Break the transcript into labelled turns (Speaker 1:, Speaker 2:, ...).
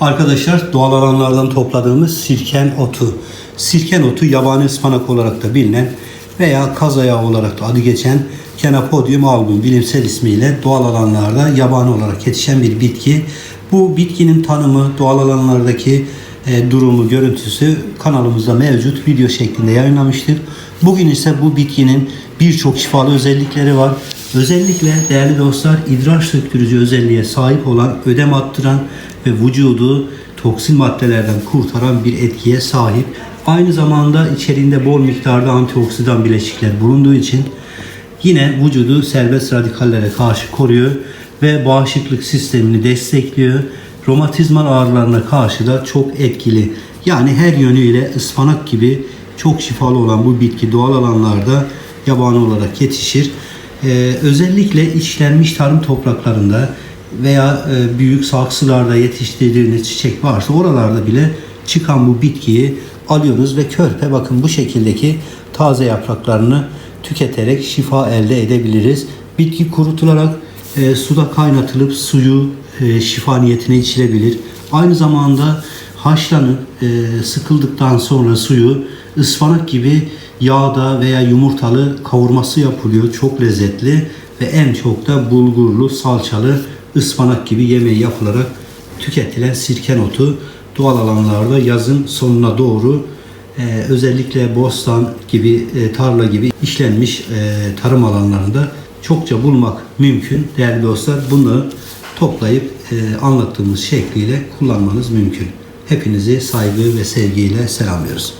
Speaker 1: Arkadaşlar doğal alanlardan topladığımız sirken otu. Sirken otu yabani ıspanak olarak da bilinen veya kaz ayağı olarak da adı geçen Canapodium album bilimsel ismiyle doğal alanlarda yabani olarak yetişen bir bitki. Bu bitkinin tanımı, doğal alanlardaki e, durumu, görüntüsü kanalımızda mevcut video şeklinde yayınlamıştır. Bugün ise bu bitkinin birçok şifalı özellikleri var. Özellikle değerli dostlar idrar söktürücü özelliğe sahip olan, ödem attıran ve vücudu toksin maddelerden kurtaran bir etkiye sahip. Aynı zamanda içeriğinde bol miktarda antioksidan bileşikler bulunduğu için yine vücudu serbest radikallere karşı koruyor ve bağışıklık sistemini destekliyor. Romatizmal ağrılarına karşı da çok etkili. Yani her yönüyle ıspanak gibi çok şifalı olan bu bitki doğal alanlarda yabani olarak yetişir. Ee, özellikle işlenmiş tarım topraklarında veya e, büyük saksılarda yetiştirdiğiniz çiçek varsa oralarda bile çıkan bu bitkiyi alıyoruz ve körpe bakın bu şekildeki taze yapraklarını tüketerek şifa elde edebiliriz. Bitki kurutularak e, suda kaynatılıp suyu e, şifa niyetine içilebilir. Aynı zamanda haşlanıp e, sıkıldıktan sonra suyu ıspanak gibi yağda veya yumurtalı kavurması yapılıyor. Çok lezzetli ve en çok da bulgurlu, salçalı ıspanak gibi yemeği yapılarak tüketilen sirken otu doğal alanlarda yazın sonuna doğru e, özellikle bostan gibi, e, tarla gibi işlenmiş e, tarım alanlarında çokça bulmak mümkün. Değerli dostlar bunu toplayıp e, anlattığımız şekliyle kullanmanız mümkün. Hepinizi saygı ve sevgiyle selamlıyoruz.